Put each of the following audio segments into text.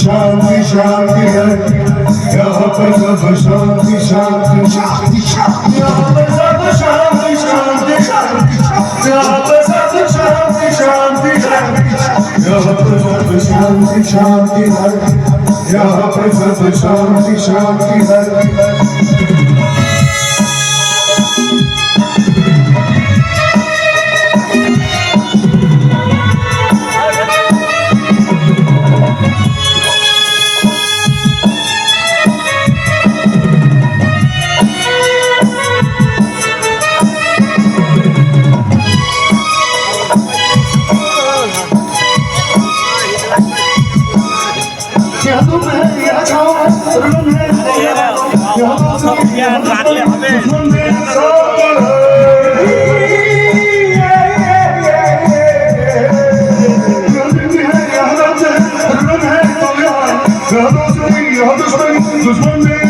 शांति शांति है यहाँ पर सब शांति शांति शांति शांति शांति शांति शांति हर यहाँ पर शांति शांति हर Just one day.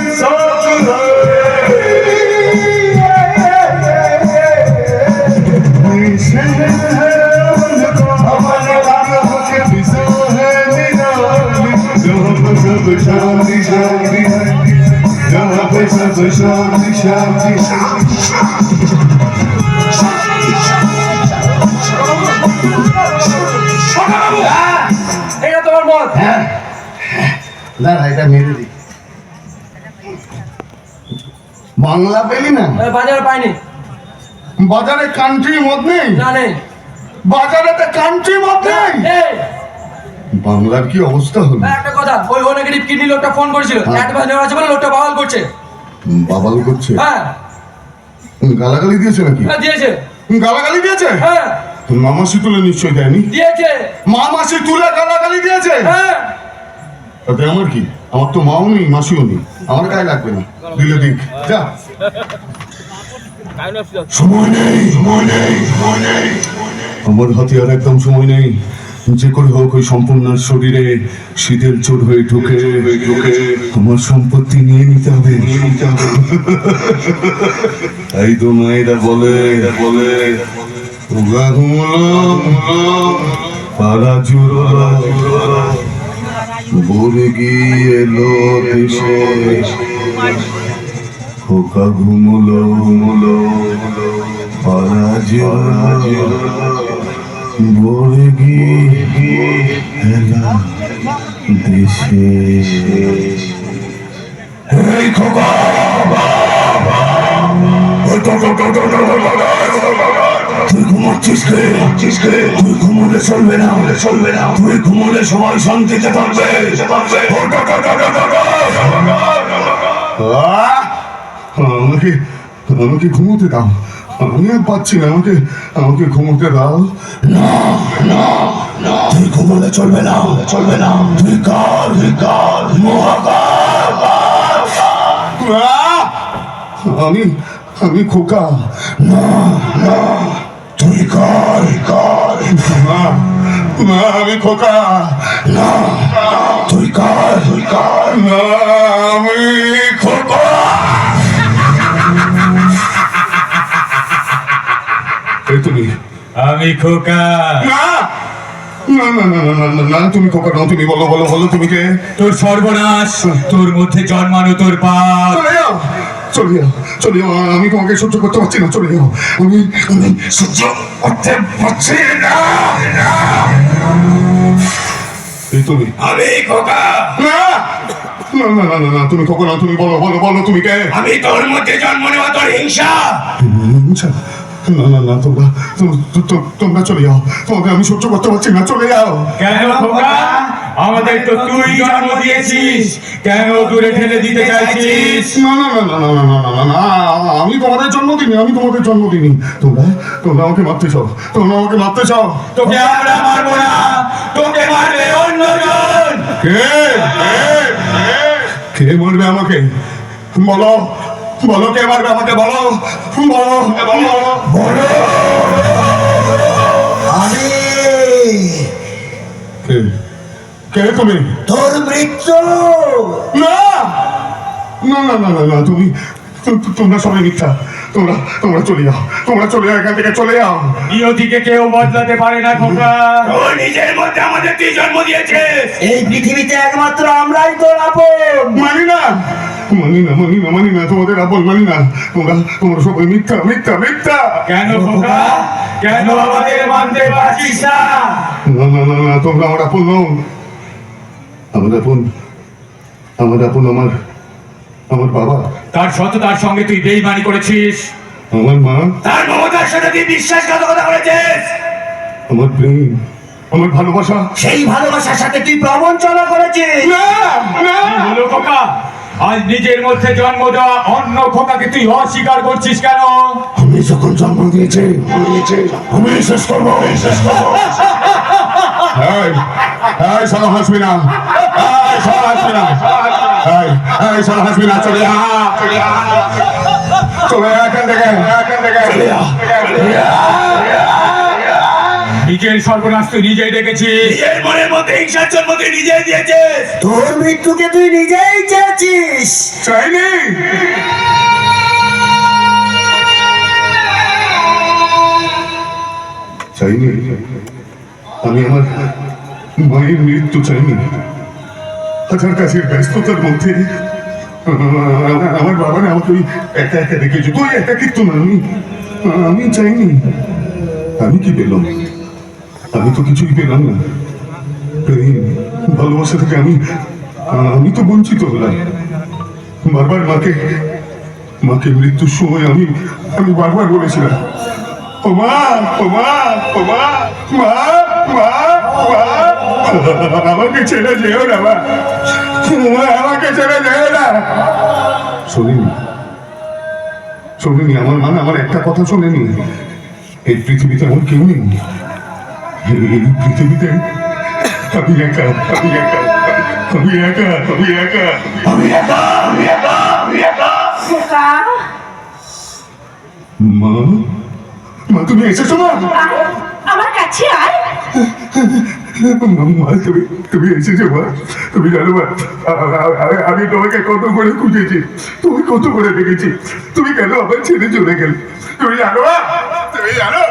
বাংলা পেলি না বাজার পাইনি। বাজারে কান্ট্রি মত নেই? না নেই। বাজারে তো কান্ট্রি মত নেই? বাংলার কি অবস্থা হলো? একটা কথা ওই কিডনি লোকটা ফোন করেছিল। হ্যাঁ। অ্যাডভান্স নেওয়া আছে বলে লোকটা বাওয়াল করছে। বাবাল করছে? হ্যাঁ। গালাগালি দিয়েছে নাকি? হ্যাঁ, দিয়েছে। গালাগালি দিয়েছে? হ্যাঁ। মামাসি তুলে নিশ্চয় দেয়নি? দিয়েছে। মামাসি তুলে গালাগালি দিয়েছে? হ্যাঁ। তাতে আমার কি? আমার তো মাও নেই, মাসিও নেই। আমার গায়ে লাগবে না। দিলে দিক। যা। সময় নেই সময় নেই সময় নেই। আমার হাতে আর একদম সময় নেই। যে করে হোক ওই সম্পূর্ণার শরীরে শীতের চোট হয়ে ঢুকে। ঢুকে আমার সম্পত্তি নিয়ে নিতে হবে। নিয়ে নিতে হবে তাই তো মায়েরা বলে বলে পাড়া চুরোলা বুড়গি এলো দেশে খোকা ঘুমলো মুলো পরাজয় বুড়গি এলো দেশে এই খোকা তুই ঘুমাচ্ছিস কে? ঘুমাচ্ছিস কে? তুই ঘুমোলে চলবে না। হলে চলবে না। তুই ঘুমোলে সবাই শান্তিতে থাকবে। থাকবে। আমাকে আমাকে ঘুমোতে দাও। আমি আর পাচ্ছি না। আমাকে আমাকে ঘুমোতে দাও। না না না। তুই ঘুমোলে চলবে না। চলবে না। তুই কার তুই কার আমি আমি খোকা। না না। তুই কর কর মা মা আমি খোকা। না তুই কর তুই কর না আমি খোকা। তুমি। আমি খোকা। না তুমি খোকা নাও তুমি বলো বলো বলো তুমি কে? তোর সর্বনাশ তোর মধ্যে জন্মানো তোর পাপ। চলে যাও চলে যাও। আমি তোমাকে সহ্য করতে পারছি না চলে যাও। আমি আমি সহ্য করতে পারছি না। তুমি। আমি খোকা। না না না না না না তুমি কখন তুমি বলো বলো বলো তুমি কে? আমি তোর মধ্যে জন্ম নেওয়া তোর হিংসা। আচ্ছা, না না না তোমরা তো- তো- তো- তোমরা চলে যাও। তোমাকে আমি সহ্য করতে পারছি না চলে যাও। কেন খোকা? আমাদের তো তুই জন্ম দিয়েছিস কেন দূরে ঠেলে দিতে চাইছিস না না না না না না না আমি তোমাদের জন্ম দিনি আমি তোমাদের জন্ম দিনি তোমরা তোমরা আমাকে মারতে চাও তোমরা আমাকে মারতে চাও তোকে আমরা মারবো না তোকে মারবে অন্যজন কে কে মারবে আমাকে বলো বলো কে মারবে আমাকে বলো বলো বলো বলো আরে কে কে তুমি তোর মৃত্যু না না না না না না তুমি তোমরা সবাই মিথ্যা। তোমরা তোমরা চলে যাও। তোমরা চলে যাও এখান থেকে চলে যাও। নিয়তিকে কেউ বদলাতে পারে না খোকা। ও নিজের মধ্যে আমাদের তুই জন্ম দিয়েছিস এই পৃথিবীতে একমাত্র আমরাই তোর আপন। মানি না। মানি না মানি না মানি না তোমাদের আপন মানি না। তোমরা তোমরা সবাই মিথ্যা মিথ্যা মিথ্যা। কেন খোকা? কেন আমাদের মানতে পারছিস না? না না না না তোমরা আমার আপন নও। আমার আপন আমার আপন আমার আমার বাবা। তার সততার সঙ্গে তুই বেইমানি করেছিস। আমার মা। তার মমতার সাথে তুই বিশ্বাসঘাতকতা করেছিস। আমার প্রেম আমার ভালোবাসা। সেই ভালোবাসার সাথে তুই প্রবঞ্চনা করেছিস। না না। হলো খোকা আজ নিজের মধ্যে জন্ম দেওয়া অন্য খোকাকে তুই অস্বীকার করছিস কেন? আমি যখন জন্ম দিয়েছে দিয়েছে আমি শেষ করব শেষ করব। এই এই শালা হাসবি না। এই শালা হাসবি না। এই এই শালা হাসবি না চলে আ চলে আ চলে আ এখান থেকে। এখান থেকে চলে আ নিজের সর্বনাশ তুই নিজেই দেখেছিস নিজের মনের মধ্যে হিংসার জন্ম তুই নিজেই দিয়েছিস। তোর মৃত্যুকে তুই নিজেই চেয়েছিস। চাইনি? চাইনি? আমি আমার মায়ের মৃত্যু চাইনি। হাজার কাছের ব্যস্ততার মধ্যে আমার বাবা আমাকে ওই একা একা দেখেছে তুই একা কিন্তু না আমি আমি চাইনি। আমি কি পেলাম? আমি তো কিছুই পেলাম না। প্রেম, ভালোবাসা থেকে আমি আমি তো বঞ্চিত হলাম। বারবার মাকে মাকে মৃত্যুর সময় আমি আমি বারবার বলেছিলাম মা মা মা মা মা মা আমাকে ছেড়ে যেও না মা মা, আমাকে ছেড়ে যেও না শোনেনি। শোনেনি আমার মা আমার একটা কথা শোনেনি। এই পৃথিবীতে আমার কেউ নেই। এই পৃথিবীতে আমি একা আমি একা আমি একা আমি একা। আমি একা আমি একা আমি একা। মা মা তুমি এসেছ মা? আমার কাছে আয়। মা তুমি তুমি এসেছ মা তুমি জানো মা আমি তোমাকে কত করে খুঁজেছি তুমি কত করে দেখেছি তুমি কেন আবার ছেড়ে চলে গেলে? তুমি জানো মা তুমি জানো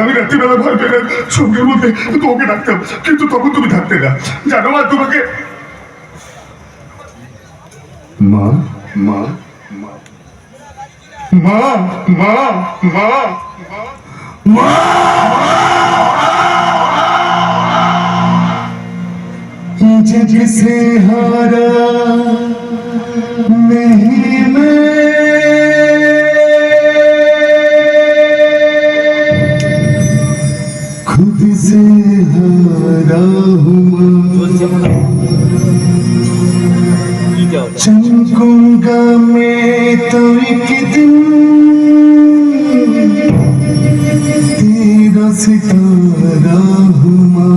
আমি রাত্রিবেলা ভয় পেলে সঙ্গের মধ্যে তোমাকে ডাকতাম কিন্তু তখন তুমি থাকতে না। জানো মা তোমাকে মা মা মা মা মা মা जिसे हारा नहीं मैं चमकूंगा मैं तो एक दिन तेरा सितारा हुआ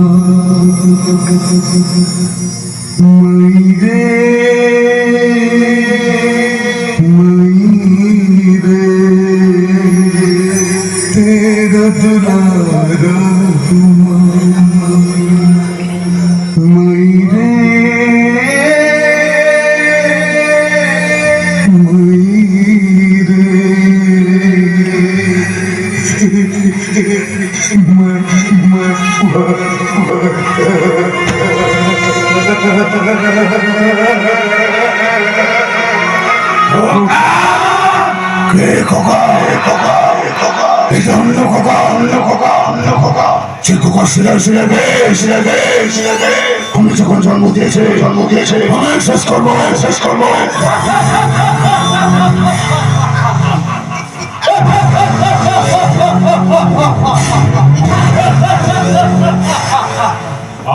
আমি যখন জন্ম দিয়েছে জন্ম দিয়েছে আমি শেষ করব শেষ করব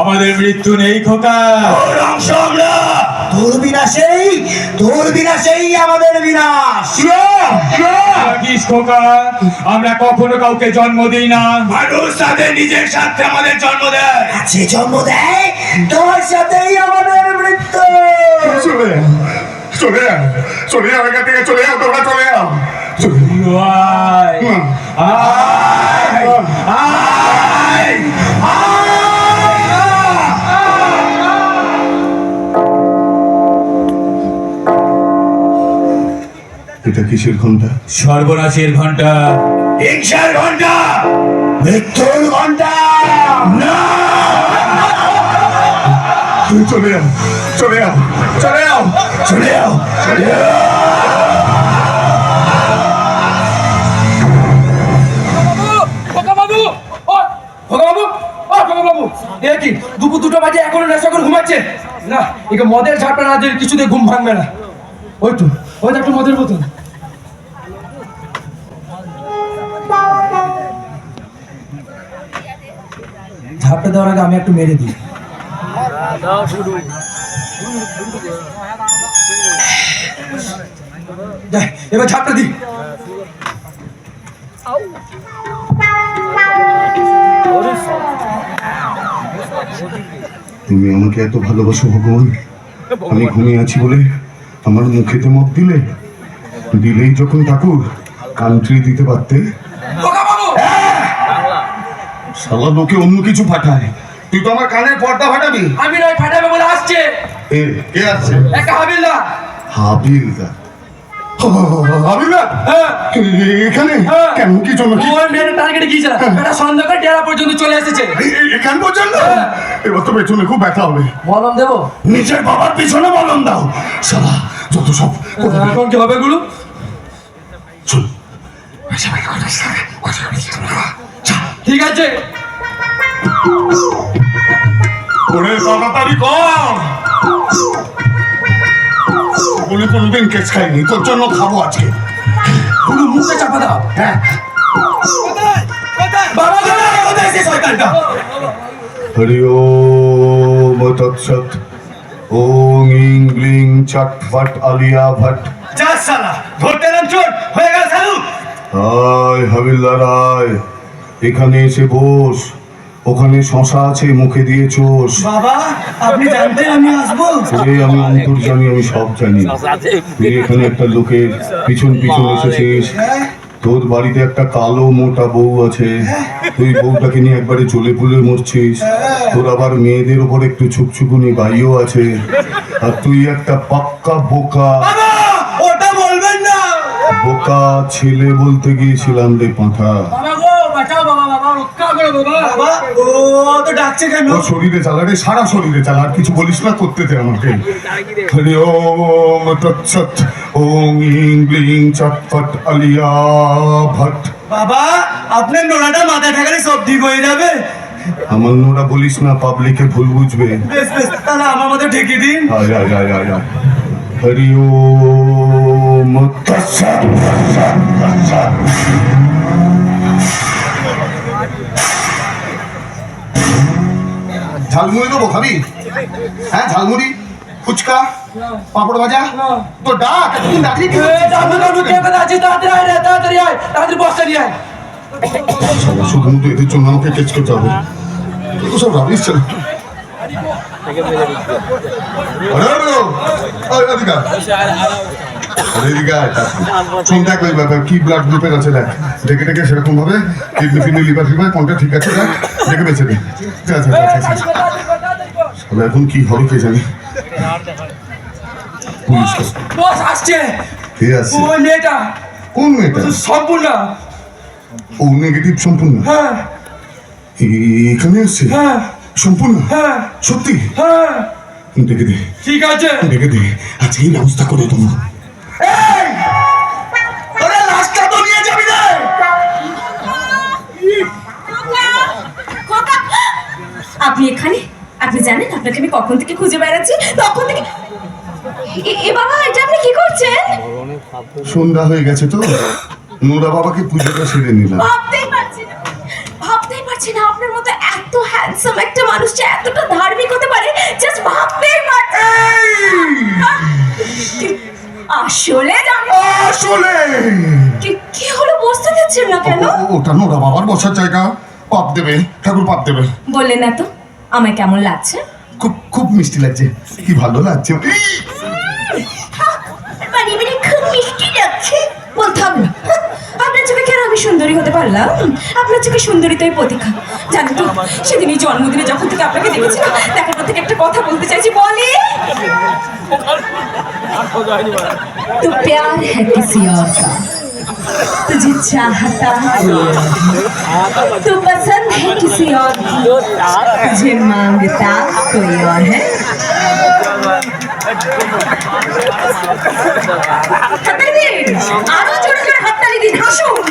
আমাদের মৃত্যু নেই খোকা। অংশ আমরা তোর বিনাশেই তোর বিনাশেই আমাদের বিনাশ। রাখিস খোকা আমরা কখনো কাউকে জন্ম দিই না। মানুষ তাদের নিজের সাথে আমাদের জন্ম দেয়। সে জন্ম দেয় তোর সাথেই আমাদের মৃত্যু। চলে চলে যাও চলে যাও এখান থেকে চলে যাও তোমরা চলে যাও চলে মা আয়। আয়। এটা কিসের ঘণ্টা? সর্বনাশের ঘণ্টা। হিংসার ঘণ্টা। মৃত্যুর ঘণ্টা। না। তুমি চলে যাও চলে যাও চলে যাও চলে যাও চলে যাও। বাবু ও খোকা বাবু ও খোকা বাবু এ কি দুপুর দুটো বাজে এখনও নেশা করে ঘুমাচ্ছে? না একে মদের ঝাপটা না দিলে কিছুতে ঘুম ভাঙবে না। ওই তো ওই তো একটা মদের বোতল। দেওয়ার আগে আমি একটু মেরে দিই। এবার ঝাপটা দিই। তুমি আমাকে এত ভালোবাসো, ভগবান। আমি ঘুমিয়ে আছি বলে আমার মুখেতে মত দিলে? দিলেই যখন ঠাকুর কান্ট্রি দিতে পারতে শালা লোকে অন্য কিছু পাঠায়। তুই তো আমার কানের পর্দা ফাটাবি। আমি নয় ফাটাবে বলে আসছে। এ কে আছে একটা হ্যাঁ। এখানে? হ্যাঁ। কেন কি জন্য টার্গেটে এটা ডেরা পর্যন্ত চলে এসেছে। এখান পর্যন্ত? এবার তো পেছনে খুব ব্যথা হবে। মলম দেবো? নিজের বাবার পিছনে বলন দাও। শালা যত সব এখন কি হবে গুরু? ঠিক আছে। ওরে তাড়াতাড়ি কর। বলে কোনোদিন কেস খাইনি তোর জন্য খাব আজকে। গুরু মুখে চাপা দাও। হ্যাঁ। বাবা কোথায় কোথায় শয়তানটা হরি ওম তৎসৎ। ওং ইং গ্লিং চট ফট আলিয়া ভট। যা সালা ধরতে নাম চোর হয়ে গেল সালু আয় হাবিলদার আয় এখানে এসে বস। ওখানে শশা আছে মুখে দিয়ে চোষ। বাবা আপনি জানতেন আমি আসব? ওরে আমি অন্তর জানি আমি সব জানি। তুই এখানে একটা লোকের পিছন পিছন এসেছিস তোর বাড়িতে একটা কালো মোটা বউ আছে। তুই বউটাকে নিয়ে একবারে চলে পুলে মরছিস। তোর আবার মেয়েদের ওপর একটু ছুকছুকুনি গাইও আছে। আর তুই একটা পাক্কা বোকা। ওটা বলবেন না। বোকা ছেলে বলতে গিয়েছিলাম রে পাঁঠা। বাবা। ও তো ডাকছে কেন? ও শরীরে চালা রে সারা শরীরে চালা আর কিছু বলিস না করতে দে আমাকে। হরি ওম তৎসৎ ওং ইং গ্লিং চটফট আলিয়া ভট বাবা আপনার নোড়াটা মাথায় ঠাকালে সব ঠিক হয়ে যাবে। আমার নোরা বলিস না পাবলিকে ভুল বুঝবে। বেশ বেশ তাহলে আমার মতো ঠেকে দিন। আয় আয় আয় আয় আয়। হরি ওম তৎসৎ তৎসৎ, তৎসৎ। ঝালমুড়ি দেবো খাবি হ্যাঁ ঝালমুড়ি ফুচকা পাঁপড় ভাজা তো ডাক এতদিন ডাকলি কি এ, ডাক্তার বাবু, কে কোথায় আছিস? তাড়াতাড়ি আয় রে, তাড়াতাড়ি বস্তা নিয়ে আয়। শুধুমাত্র এদের জন্য আমাকে কেচ করতে হবে তো সব রাবিশ ছিল আরে আরে, আরে। আরে, এদিকে আয়। শোন দেখ ওই ব্যাপার, কি ব্লাড গ্রুপের আছে দেখ। দেখে দেখে সেরকম ভাবে কিডনি ফিডনি লিভার ফিভার কোনটা ঠিক আছে দেখ। দেখে বেছে দে যা, যা, যা, যা, যা, যা। তবে এখন কি হবে কে জানি? পুলিশ বস আসছে। কে আছে ওই মেয়েটা। কোন মেয়েটা? সম্পূর্ণ। ও নেগেটিভ সম্পূর্ণ? হ্যাঁ। এখানে আসছে? হ্যাঁ। সম্পূর্ণ? হ্যাঁ। সত্যি? হ্যাঁ। দেখে দে। ঠিক আছে। দে। আজকেই ব্যবস্থা করে দেবো। আপনি এখানে? আপনি জানেন আপনাকে আমি কখন থেকে খুঁজে বেড়াচ্ছি? তখন থেকে? এ- বাবা এটা আপনি কি করছেন? সন্ধ্যা হয়ে গেছে তো। নোরা বাবাকে পুজোটা সেরে নিলাম। ভাবতেই পারছি না। ভাবতেই পারছি না আপনার মতো এত হ্যান্ডসাম একটা মানুষ যে এতটা ধার্মিক হতে পারে জাস্ট ভাবতেই পারছি আসলে আসলে! কি- কি হলো বসতে দিচ্ছেন না কেন? ওটা নোরা বাবার বসার জায়গা। পাপ দেবে ঠাকুর পাপ দেবে। বললে না তো আমায় কেমন লাগছে? খুব খুব মিষ্টি লাগছে। কি ভালো লাগছে। মানে, মানে খুব মিষ্টি লাগছে। বলতাম না। আপনার চোখে কেন আমি সুন্দরী হতে পারলাম? আপনার চোখে সুন্দরী তো প্রতীক্ষা। জানো তো সেদিনই জন্মদিনে যখন থেকে আপনাকে দেখেছি দেখার পর থেকে একটা কথা বলতে চাইছি বলে? তো প্যার হ্যাঁ কিসি तुझे चाहता कोई और है। तू पसंद है किसी और की तुझे मांगता कोई और है হাততালি দিন। আরো জোরে জোরে হাততালি দিন, হাসুন।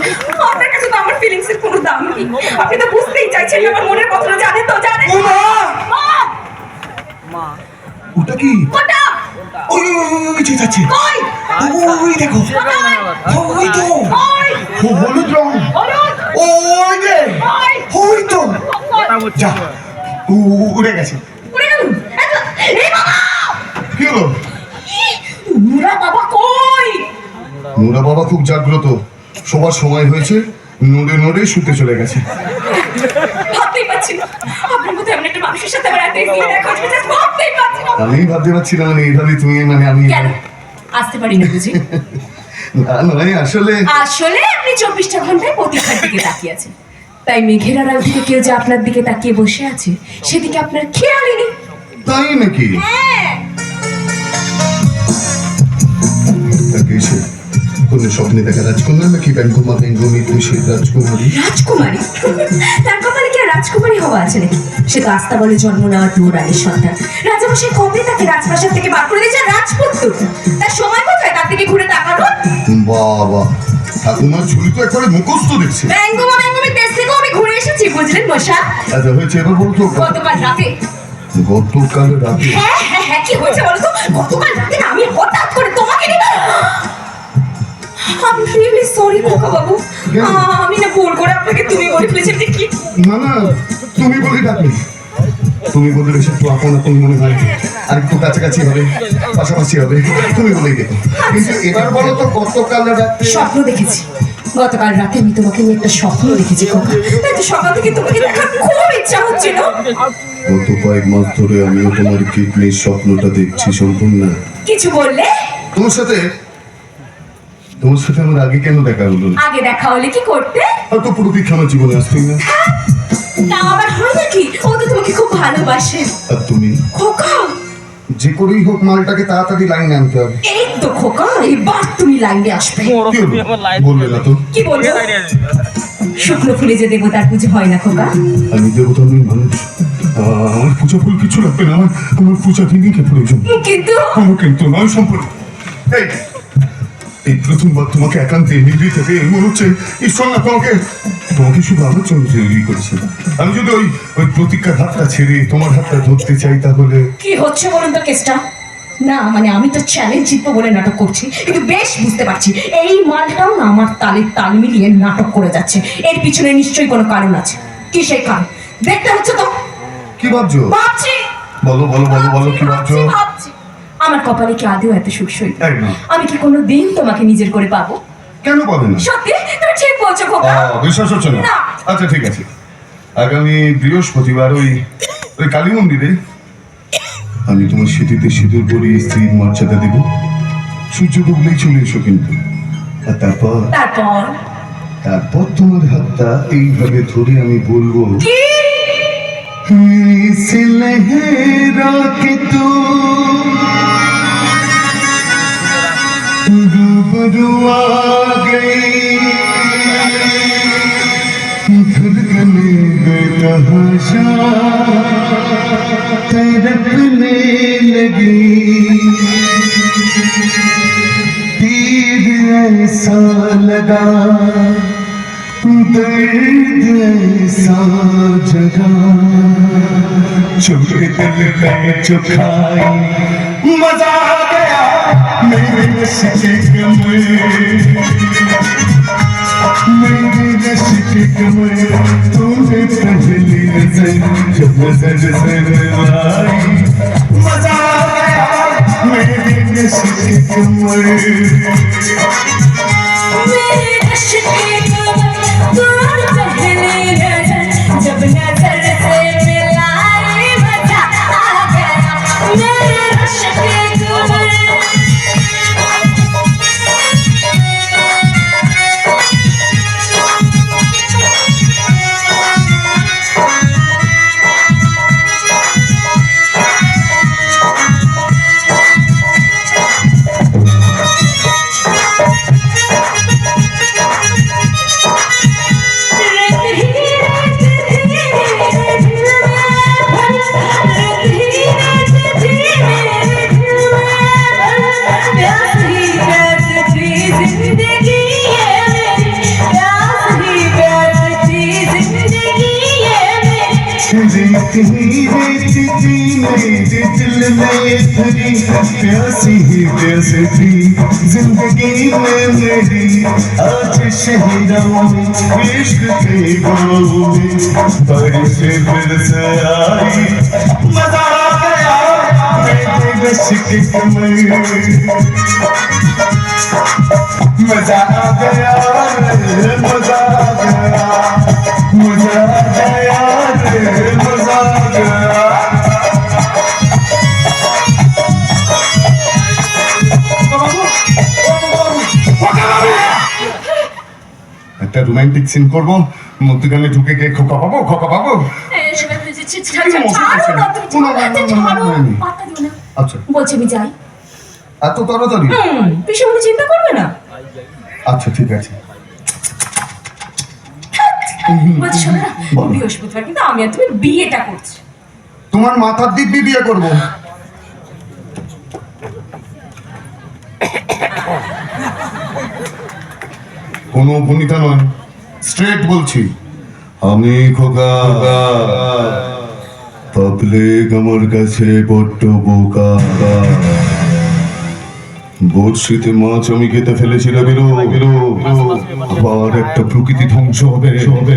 আপনার কাছে তো আমার feelings এর কোনো দাম নেই। আপনি তো বুঝতেই চাইছেন না আমার মনের কথাটা জানেন তো জানেন ও মা! মা, ওটা কি ওটা, ওই ওই, ওই, ওই যে যাচ্ছে কই? ওই দেখো। ওই। তো হলুদ রং। ওই যে। ওই। তো। যা। উড়ে গেছে! কি হলো? মুরা বাবা কই? নোরা বাবা খুব জাগ্রত। সবার সময় হয়েছে নড়ে নড়ে শুতে চলে গেছে। ভাবতেই পারছি না। আপনার মতো এমন একটা মানুষের সাথে আমার এত দেখা হচ্ছে, ভাবতেই পারছি না। আমি ভাবতে পারছি না মানে এইভাবে তুমি মানে আমি আসতে বুঝি? না নয় আসলে আসলে আপনি চব্বিশটা ঘন্টায় প্রতীক্ষার দিকে তাকিয়ে আছেন। তাই মেঘের আড়াল থেকে কেউ যে আপনার দিকে তাকিয়ে বসে আছে সেদিকে আপনার খেয়ালই নেই। তাই নাকি? হ্যাঁ। কোনো স্বপ্নে দেখা রাজকন্যা নাকি ব্যাঙ্গমা বেঙ্গমি দেশের রাজকুমারী? রাজকুমারী? তার কপালে কি আর রাজকুমারী হওয়া আছে নাকি? সে তো বলে জন্ম রানীর সন্তান। রাজামশাই কবে তাকে রাজপ্রাসাদ থেকে বার করে দিয়েছে রাজপুত্র তার সময় কোথায়? তার দিকে ঘুরে তাকানো? বাবা ঠাকুমার ঝুলি তো একবারে মুখস্থ দেখছে। ব্যাঙ্গমা ব্যাঙ্গমির দেশ থেকেও আমি ঘুরে এসেছি বুঝলেন মশা? আচ্ছা হয়েছে এবার বলতো? গতকাল রাতে। গতকাল রাতে? হ্যাঁ হ্যাঁ হ্যাঁ কি হয়েছে বলো তো? গতকাল আমি না ভুল করে আপনাকে তুমি বলে ফেলেছি না না তুমি বলে ডাকলি। তুমি বলে বেশ একটু আপন আপন মনে হয়। আর একটু কাছাকাছি হবে পাশাপাশি হবে তুমি বলেই দেখো কিন্তু এবার বলো তো গতকাল রাতে স্বপ্ন দেখেছি। গতকাল রাতে আমি তোমাকে নিয়ে একটা স্বপ্ন দেখেছি খোকা। তাই তো সকাল থেকে তোমাকে দেখার খুব ইচ্ছা হচ্ছিল। গত কয়েক মাস ধরে আমিও তোমার কিডনির স্বপ্নটা দেখছি সম্পূর্ণ। কিছু বললে? তোমার সাথে তোমার সাথে আমার আগে কেন দেখা হলো? আগে দেখা হলে কি করতে? হয়তো প্রতীক্ষা আমার জীবনে আসতেই না। তা আবার হয় নাকি? ও তো তোমাকে খুব ভালোবাসে। আর তুমি? খোকা? যে করেই হোক মালটাকে তাড়াতাড়ি লাইনে আনতে হবে। এই তো খোকা এবার তুমি লাইনে আসবে। কি বললে না তো। কি বলব? শুকনো ফুলে যে দেবতার পুজো হয় না খোকা? আমি দেবতা নই মানুষ। আমার পূজা ফুল কিছু লাগবে না আমার আমার পূজা দিনকে প্রয়োজন। কিন্তু কোনো কিন্তু নয় সম্পর্ক এই এই প্রথমবার তোমাকে একান্তে নিভৃত পেয়ে মনে হচ্ছে ঈশ্বর না তোমাকে তোমাকে শুধু আমার জন্য তৈরি করেছে। আমি যদি ওই ওই প্রতীক্ষার হাতটা ছেড়ে তোমার হাতটা ধরতে চাই তাহলে কি হচ্ছে বলুন তো কেসটা? না মানে আমি তো চ্যালেঞ্জ জিতবো বলে নাটক করছি। কিন্তু বেশ বুঝতে পারছি এই মালটাও না আমার তালে তাল মিলিয়ে নাটক করে যাচ্ছে। এর পিছনে নিশ্চয়ই কোনো কারণ আছে। কি সেই কারণ? দেখতে হচ্ছে তো। কি ভাবছ? ভাবছি। বলো বলো বলো বলো কি ভাবছি, ভাবছি। আমার কপালে কি আদেও এত সুখ সই আমি কি কোনো দিন তোমাকে নিজের করে পাবো? কেন পাবে না? সত্যি? তুমি ঠিক বলছো খোকা। বিশ্বাস হচ্ছে না। আচ্ছা ঠিক আছে। আগামী বৃহস্পতিবার ওই ওই কালী মন্দিরে আমি তোমার স্মৃতিতে সিঁদুর পরিয়ে স্ত্রীর মর্যাদা দেব। সূর্য ডুবলেই চলে এসো কিন্তু। আর তারপর? তারপর? তারপর তোমার হাতটা এইভাবে ধরে আমি বলব কি? इस लहरा के तू रूबरू आ गई धड़कने बेतहाशा तड़पने लगी तीर ऐसा लगा दर्द ऐसा जगा चुके दिल में चुखाई मजा आ गया मेरे नश के कमर मेरे नश के कमर तूने पहली नजर जब नजर से आई मजा आ गया मेरे नश के कमर प्यासी ही प्यासी थी ज़िंदगी में मेरी आज में बारिश फिर से आई मज़ा गया, मज़ा आ गया, मज़ा आ गया। मज़ा একটা রোমান্টিক সিন করব মধ্যখানে ঢুকে গিয়ে খোকা পাবো খোকা পাবো দিও না। আচ্ছা। বলছি আমি যাই। এত তাড়াতাড়ি? চিন্তা করবে না? আচ্ছা ঠিক আছে। বলছি শোনো না বৃহস্পতিবার কিন্তু আমি আর তুমি বিয়েটা করছি। তোমার মাথার দিব্যি বিয়ে করব। কোনো ভূমিকা নয়। স্ট্রেট বলছি। আমি খোকা পাবলিক আমার কাছে বড্ড বোকা। বর্ষিতে মাছ আমি খেতে ফেলেছিলাম বেরো বেরো। আবার একটা প্রকৃতি ধ্বংস হবে। হবে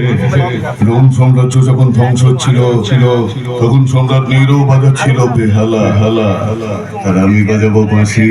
রোম সাম্রাজ্য যখন ধ্বংস ছিল ছিল তখন সম্রাট নিরও বাজাচ্ছিল বেহালা। হালা আর আমি বাজাবো বাঁশি।